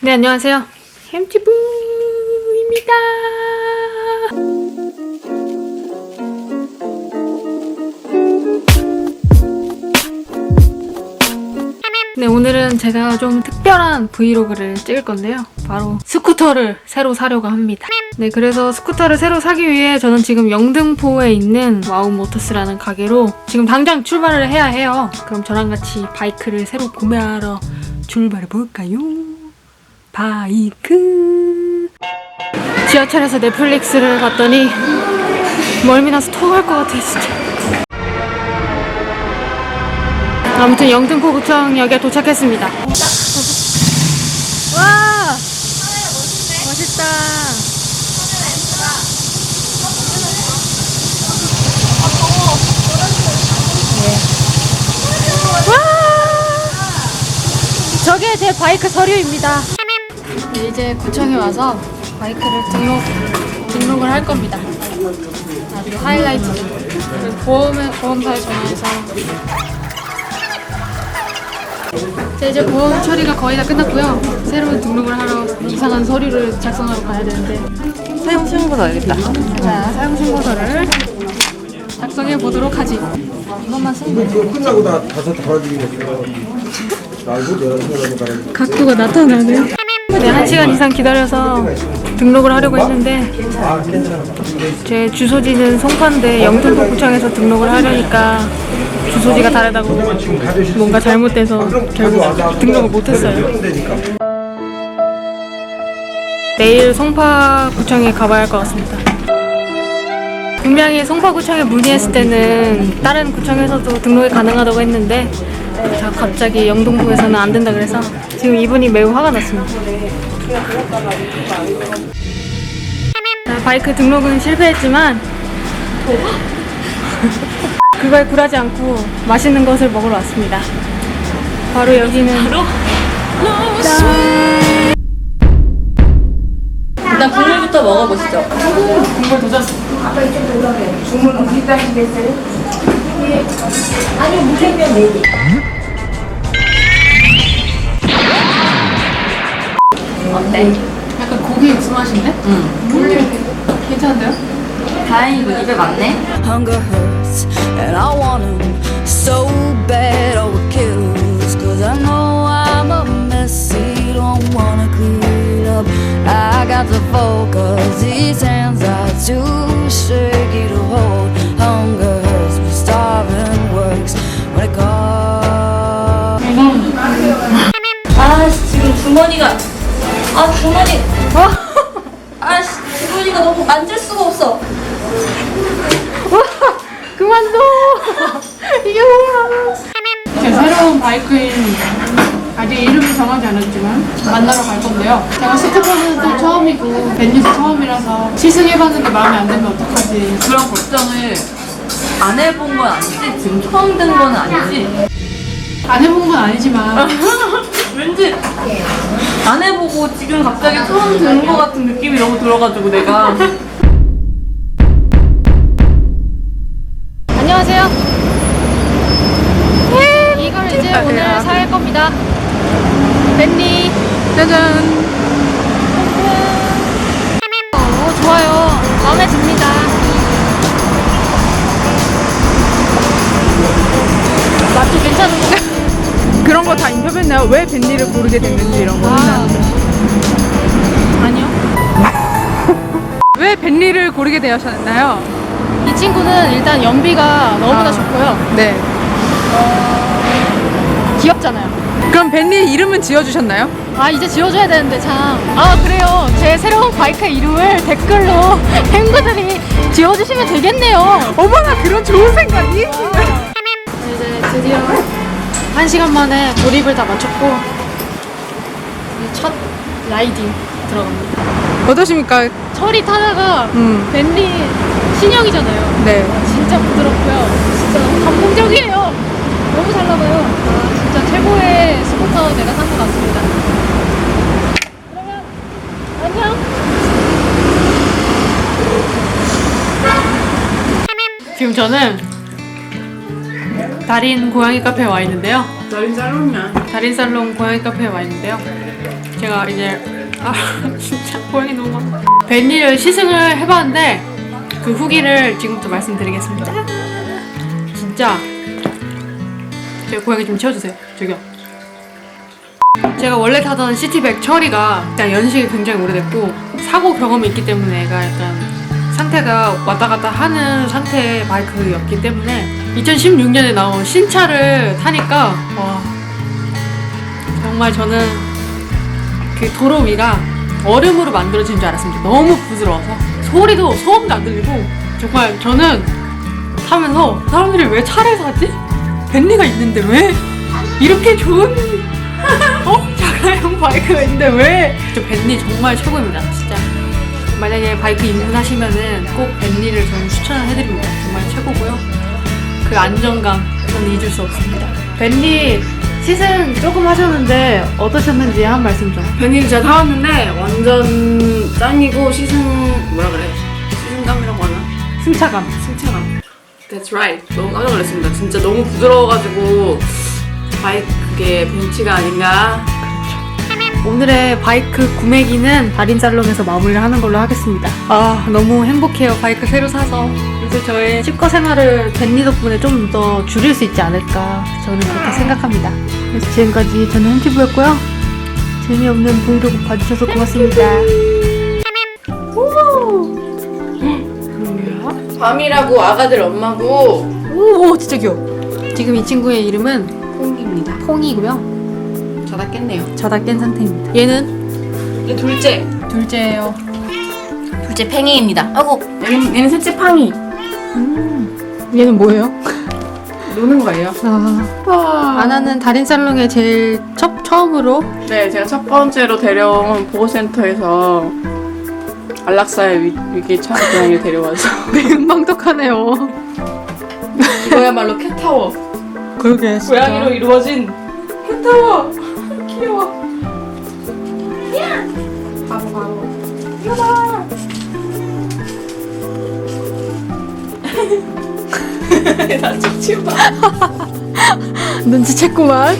네, 안녕하세요. 햄티브입니다. 네, 오늘은 제가 좀 특별한 브이로그를 찍을 건데요. 바로 스쿠터를 새로 사려고 합니다. 네, 그래서 스쿠터를 새로 사기 위해 저는 지금 영등포에 있는 와우 모터스라는 가게로 지금 당장 출발을 해야 해요. 그럼 저랑 같이 바이크를 새로 구매하러 출발해 볼까요? 바이크. 지하철에서 넷플릭스를 봤더니 멀미 나서 토할 것 같아 진짜. 아무튼 영등포 구청역에 도착했습니다. 와 멋있다. 네. 와 저게 제 바이크 서류입니다. 네, 이제 구청에 와서 바이크를 등록 등록을 할 겁니다. 아주 하이라이트죠. 그리고 보험에 보험사에 전화해서 네, 이제 보험 처리가 거의 다 끝났고요. 새로운 등록을 하러 이상한 서류를 작성하러 가야 되는데 사용 신고서 알겠다. 자 사용 신고서를 작성해 보도록 하지. 이것만 쓰면 돼. 끝나고 나 다섯 달아주기겠어. 날고 내가 생각하고 가는 각도가 나타나네. 네, 한 시간 이상 기다려서 등록을 하려고 했는데 아 괜찮아. 제 주소지는 송파인데 영등포 구청에서 등록을 하려니까 주소지가 다르다고 뭔가 잘못돼서 결국 등록을 못했어요. 내일 송파구청에 가봐야 할 것 같습니다. 분명히 송파구청에 문의했을 때는 다른 구청에서도 등록이 가능하다고 했는데 자, 갑자기 영등포에서는 안 된다 그래서 지금 이분이 매우 화가 났습니다. 자, 바이크 등록은 실패했지만 그거에 굴하지 않고 맛있는 것을 먹으러 왔습니다. 바로 여기는 일단 국물부터 먹어보시죠. 국물 도전. 어 때? 약간 고기 육수 맛인데? 응. 괜찮은데요? 다행이고 입에 맞네. Hunger hurts, and I want 'em so bad. Oh, it kills. Cause I know I'm a mess. You don't wanna clean up. I got to focus. 아 주머니 아 씨 주머니가 너무 만질 수가 없어. 그만둬! 이게 뭐야? 제 새로운 바이크인 아직 이름을 정하지 않았지만 만나러 갈 건데요. 제가 스쿠터는 처음이고 벤니도 처음이라서 시승해봤는데 마음에 안 들면 어떡하지? 그런 걱정을 안 해본 건 아니지? 지금 처음 든 건 아니지? 안 해본 건 아니지만 왠지 안 해보고 지금 갑자기 처음 든거 같은 느낌이 너무 들어가지고 내가 안녕하세요. 이걸 이제 오늘 살 겁니다. 벤니. 짜잔. 오, 좋아요. 마음에 듭니다. 맛도 괜찮은 거. 그런 거 다 인터뷰했나요? 왜 벤니를 고르게 됐는지 이런 거. 아. 아니요. 왜 벤니를 고르게 되셨나요? 이 친구는 일단 연비가 너무나 아. 좋고요. 네. 귀엽잖아요. 그럼 벤니 이름은 지어주셨나요? 아 이제 지워줘야 되는데 참. 아 그래요. 제 새로운 바이크 이름을 댓글로 팬분들이 지워주시면 되겠네요. 어머나 그런 좋은 생각이? 이제 드디어 한 시간 만에 조립을 다 마쳤고 이제 첫 라이딩 들어갑니다. 어떠십니까? 철이 타다가 음. 벤리 신형이잖아요. 네. 진짜 부드럽고요. 진짜 너무 감동적이에요. 너무 잘 나가요. 아, 진짜 최고의 스쿠터 내가 산 것 같습니다. 그러면 안녕. 지금 저는 달인 고양이 카페에 와 있는데요. 달인 살롱이야. 달인 살롱 고양이 카페에 와 있는데요. 제가 이제 아 진짜 고양이 너무 많아. 벤니를 시승을 해봤는데 그 후기를 지금부터 말씀드리겠습니다. 진짜 제 고양이 좀 치워주세요. 저기요. 제가 원래 타던 시티백 처리가 일단 연식이 굉장히 오래됐고 사고 경험이 있기 때문에 애가 약간 상태가 왔다 갔다 하는 상태의 바이크였기 때문에 2016년에 나온 신차를 타니까 와 정말 저는 그 도로 위가 얼음으로 만들어진 줄 알았습니다. 너무 부드러워서 소리도 소음도 안 들리고 정말 저는 타면서 사람들이 왜 차를 사지? 벤리가 있는데 왜 이렇게 좋은 어 자가용 바이크가 있는데 왜? 저 벤리 정말 최고입니다. 만약에 바이크 입문하시면은 꼭 벤리를 저는 추천을 해드립니다. 정말 최고고요. 그 안정감 저는 잊을 수 없습니다. 벤리 시승 조금 하셨는데 어떠셨는지 한 말씀 좀. 벤니를 제가 타봤는데 완전 짱이고 시승 뭐라 그래? 시승감이라고 하나? 승차감. 승차감. That's right. 너무 깜짝 놀랐습니다. 진짜 너무 부드러워가지고 바이크의 벤치가 아닌가. 오늘의 바이크 구매기는 달인살롱에서 마무리를 하는 걸로 하겠습니다. 아, 너무 행복해요. 바이크 새로 사서. 이제 저의 칩거 생활을 벤니 덕분에 좀 더 줄일 수 있지 않을까. 저는 그렇게 생각합니다. 그래서 지금까지 저는 현지부였고요. 재미없는 브이로그 봐주셔서 고맙습니다. 밤이라고 아가들 엄마고 오, 진짜 귀여워. 지금 이 친구의 이름은 콩입니다. 퐁이고요. 자다 깼네요. 자다 깬 상태입니다. 얘는 얘 둘째. 둘째예요. 둘째 팽이입니다. 아고 얘는, 얘는 셋째 팡이. 얘는 뭐예요? 노는 거예요. 아, 아나는 달인 살롱에 제일 첫, 처음으로 네, 제가 첫 번째로 데려온 보호센터에서 안락사의 위, 위기에 처한 고양이를 데려와서 매운망덕하네요. 이거야말로 캣타워. 그러게 진짜. 고양이로 이루어진 캣타워. 귀여워. 나 찍지 마. 눈치챘구만.